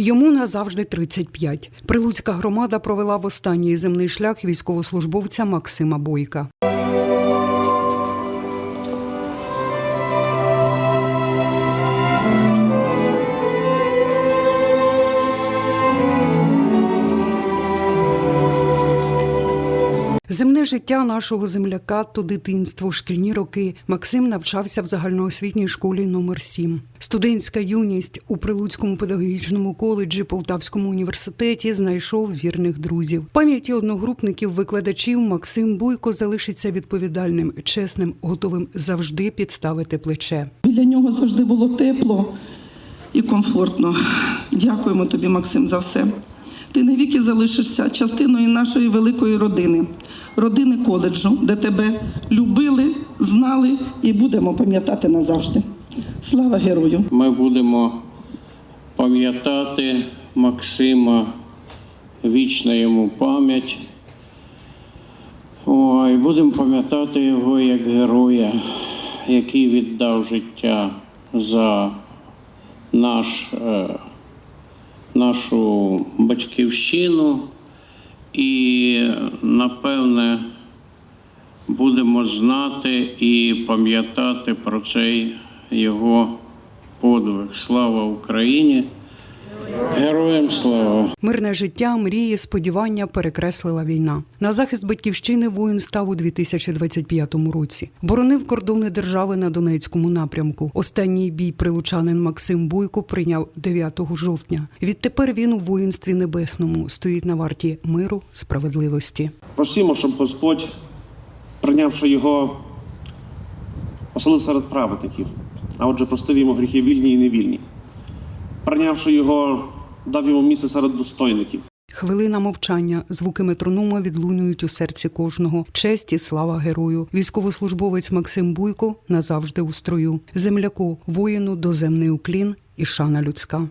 Йому назавжди 35. Прилуцька громада провела в останній земний шлях військовослужбовця Максима Бойка. Земне життя нашого земляка то дитинство, шкільні роки. Максим навчався в загальноосвітній школі номер 7 Студентська юність у Прилуцькому педагогічному коледжі Полтавському університеті знайшов вірних друзів. Пам'яті одногрупників викладачів Максим Буйко залишиться відповідальним, чесним, готовим завжди підставити плече. Біля нього завжди було тепло і комфортно. Дякуємо тобі, Максим, за все. Ти навіки залишишся частиною нашої великої родини, родини коледжу, де тебе любили, знали і будемо пам'ятати назавжди. Слава герою! Ми будемо пам'ятати Максима, вічна йому пам'ять. Ой, будемо пам'ятати його як героя, який віддав життя за наш, е, нашу батьківщину. І, напевне, будемо знати і пам'ятати про цей його подвиг. Слава Україні! Героям слава! Мирне життя, мрії, сподівання перекреслила війна. На захист батьківщини воїн став у 2025 році. Боронив кордони держави на Донецькому напрямку. Останній бій прилучанин Максим Буйко прийняв 9 жовтня. Відтепер він у воїнстві небесному стоїть на варті миру, справедливості. Просімо, щоб Господь, прийнявши його, оселив серед праведників, а отже, простив йому гріхи вільні і невільні. Прийнявши його, дав йому місце серед достойників. Хвилина мовчання, звуки метронома відлунюють у серці кожного. Честь і слава герою. Військовослужбовець Максим Буйко назавжди у строю. Земляку, воїну, доземний уклін і шана людська.